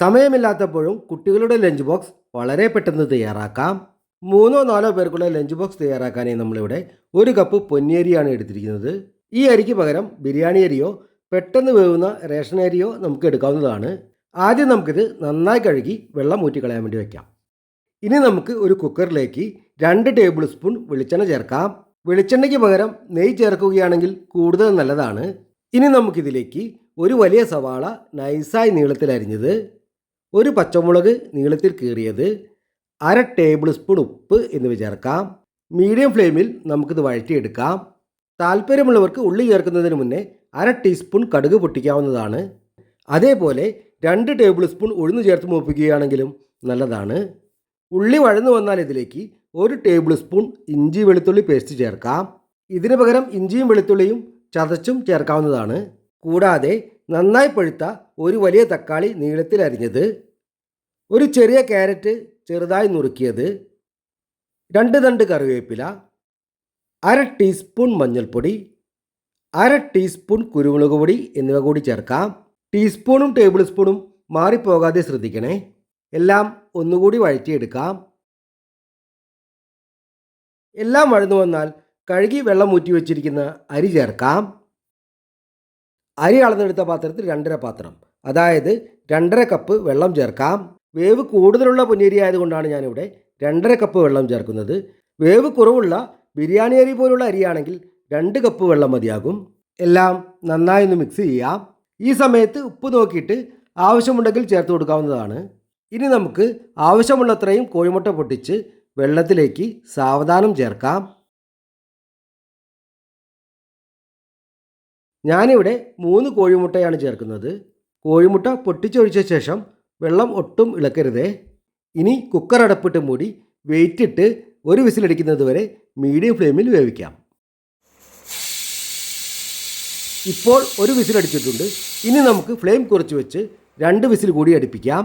സമയമില്ലാത്തപ്പോഴും കുട്ടികളുടെ lunch box വളരെ പെട്ടെന്ന് തയ്യാറാക്കാം. മൂന്നോ നാലോ പേർക്കുള്ള ലഞ്ച് ബോക്സ് തയ്യാറാക്കാനായി നമ്മളിവിടെ ഒരു കപ്പ് പൊന്നിയരിയാണ് എടുത്തിരിക്കുന്നത്. ഈ അരിക്ക് പകരം ബിരിയാണി അരിയോ പെട്ടെന്ന് വേവുന്ന റേഷൻ അരിയോ നമുക്ക് എടുക്കാവുന്നതാണ്. ആദ്യം നമുക്കിത് നന്നായി കഴുകി വെള്ളം ഊറ്റിക്കളയാൻ വേണ്ടി വയ്ക്കാം ഇനി നമുക്ക് ഒരു കുക്കറിലേക്ക് രണ്ട് ടേബിൾ സ്പൂൺ വെളിച്ചെണ്ണ ചേർക്കാം. വെളിച്ചെണ്ണയ്ക്ക് പകരം നെയ്യ് ചേർക്കുകയാണെങ്കിൽ കൂടുതൽ നല്ലതാണ്. ഇനി നമുക്കിതിലേക്ക് ഒരു വലിയ സവാള നൈസായി നീളത്തിൽ അരിഞ്ഞത് ഒരു പച്ചമുളക് നീളത്തിൽ കീറിയത് അര ടേബിൾ സ്പൂൺ ഉപ്പ് എന്ന് ചേർക്കാം മീഡിയം ഫ്ലെയിമിൽ നമുക്കിത് വഴറ്റിയെടുക്കാം. താല്പര്യമുള്ളവർക്ക് ഉള്ളി ചേർക്കുന്നതിന് മുന്നേ അര ടീസ്പൂൺ കടുക് പൊട്ടിക്കാവുന്നതാണ്. അതേപോലെ രണ്ട് ടേബിൾ സ്പൂൺ ഉഴുന്ന് ചേർത്ത് മൂപ്പിക്കുകയാണെങ്കിലും നല്ലതാണ്. ഉള്ളി വഴന്നു വന്നാൽ ഇതിലേക്ക് ഒരു ടേബിൾ സ്പൂൺ ഇഞ്ചി വെളുത്തുള്ളി പേസ്റ്റ് ചേർക്കാം. ഇതിന് പകരം ഇഞ്ചിയും വെളുത്തുള്ളിയും ചതച്ചും ചേർക്കാവുന്നതാണ്. കൂടാതെ നന്നായി പഴുത്ത ഒരു വലിയ തക്കാളി നീളത്തിൽ അരിഞ്ഞത് ഒരു ചെറിയ ക്യാരറ്റ് ചെറുതായി നുറുക്കിയത് രണ്ട് തണ്ട് കറിവേപ്പില അര ടീസ്പൂൺ മഞ്ഞൾപ്പൊടി അര ടീസ്പൂൺ കുരുമുളക് പൊടി എന്നിവ കൂടി ചേർക്കാം. ടീസ്പൂണും ടേബിൾ സ്പൂണും മാറിപ്പോകാതെ ശ്രദ്ധിക്കണേ. എല്ലാം ഒന്നുകൂടി വഴറ്റിയെടുക്കാം. എല്ലാം വഴന്നു വന്നാൽ കഴുകി വെള്ളം ഊറ്റി വെച്ചിരിക്കുന്ന അരി ചേർക്കാം. അരി അളന്നെടുത്ത പാത്രത്തിൽ രണ്ടര പാത്രം. അതായത് രണ്ടര കപ്പ് വെള്ളം ചേർക്കാം. വേവ് കൂടുതലുള്ള പൊന്നിയരി ആയതുകൊണ്ടാണ് ഞാനിവിടെ രണ്ടര കപ്പ് വെള്ളം ചേർക്കുന്നത്. വേവ് കുറവുള്ള ബിരിയാണി അരി പോലുള്ള അരിയാണെങ്കിൽ രണ്ട് കപ്പ് വെള്ളം മതിയാകും. എല്ലാം നന്നായി ഒന്ന് മിക്സ് ചെയ്യാം. ഈ സമയത്ത് ഉപ്പ് നോക്കിയിട്ട് ആവശ്യമുണ്ടെങ്കിൽ ചേർത്ത് കൊടുക്കാവുന്നതാണ്. ഇനി നമുക്ക് ആവശ്യമുള്ളത്രയും കോഴിമുട്ട പൊട്ടിച്ച് വെള്ളത്തിലേക്ക് സാവധാനം ചേർക്കാം. ഞാനിവിടെ മൂന്ന് കോഴിമുട്ടയാണ് ചേർക്കുന്നത്. കോഴിമുട്ട പൊട്ടിച്ചൊഴിച്ച ശേഷം വെള്ളം ഒട്ടും ഇളക്കരുതേ. ഇനി കുക്കർ അടപ്പിട്ട് മൂടി വെയിറ്റ് ഇട്ട് ഒരു വിസിലടിക്കുന്നത് വരെ മീഡിയം ഫ്ലെയിമിൽ വേവിക്കാം. ഇപ്പോൾ ഒരു വിസിലടിച്ചിട്ടുണ്ട് ഇനി നമുക്ക് ഫ്ലെയിം കുറച്ച് വെച്ച് രണ്ട് വിസിൽ കൂടി അടുപ്പിക്കാം.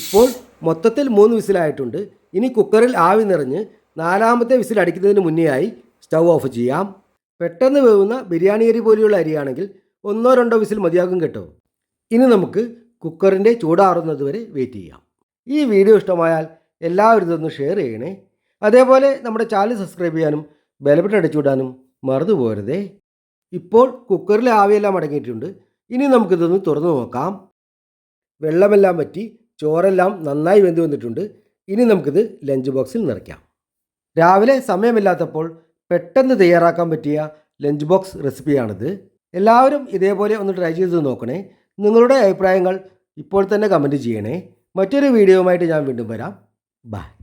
ഇപ്പോൾ മൊത്തത്തിൽ മൂന്ന് വിസിലായിട്ടുണ്ട് ഇനി കുക്കറിൽ ആവി നിറഞ്ഞ് നാലാമത്തെ വിസിൽ അടിക്കുന്നതിന് മുന്നേയായി സ്റ്റൗ ഓഫ് ചെയ്യാം. പെട്ടെന്ന് വേവുന്ന ബിരിയാണി അരി പോലെയുള്ള അരിയാണെങ്കിൽ ഒന്നോ രണ്ടോ വിസിൽ മതിയാകും കേട്ടോ. ഇനി നമുക്ക് കുക്കറിന്റെ ചൂടാറുന്നത് വരെ വെയിറ്റ് ചെയ്യാം. ഈ വീഡിയോ ഇഷ്ടമായാൽ എല്ലാവരും ഇതൊന്ന് ഷെയർ ചെയ്യണേ. അതേപോലെ നമ്മുടെ ചാനൽ സബ്സ്ക്രൈബ് ചെയ്യാനും ബെലബട്ടൺ അടിച്ചുവിടാനും മറന്നു പോരുതേ ഇപ്പോൾ കുക്കറിലെ ആവിയെല്ലാം അടങ്ങിയിട്ടുണ്ട്. ഇനി നമുക്കിതൊന്ന് തുറന്നു നോക്കാം. വെള്ളമെല്ലാം വറ്റി ചോറെല്ലാം നന്നായി വെന്ത് വന്നിട്ടുണ്ട്. ഇനി നമുക്കിത് ലഞ്ച് ബോക്സിൽ നിറയ്ക്കാം. രാവിലെ സമയമില്ലാത്തപ്പോൾ പെട്ടെന്ന് തയ്യാറാക്കാൻ പറ്റിയ ലഞ്ച് ബോക്സ് റെസിപ്പിയാണിത് എല്ലാവരും ഇതേപോലെ ഒന്ന് ട്രൈ ചെയ്ത് നോക്കണേ. നിങ്ങളുടെ അഭിപ്രായങ്ങൾ ഇപ്പോൾ തന്നെ കമന്റ് ചെയ്യണേ. മറ്റൊരു വീഡിയോയുമായിട്ട് ഞാൻ വീണ്ടും വരാം. ബൈ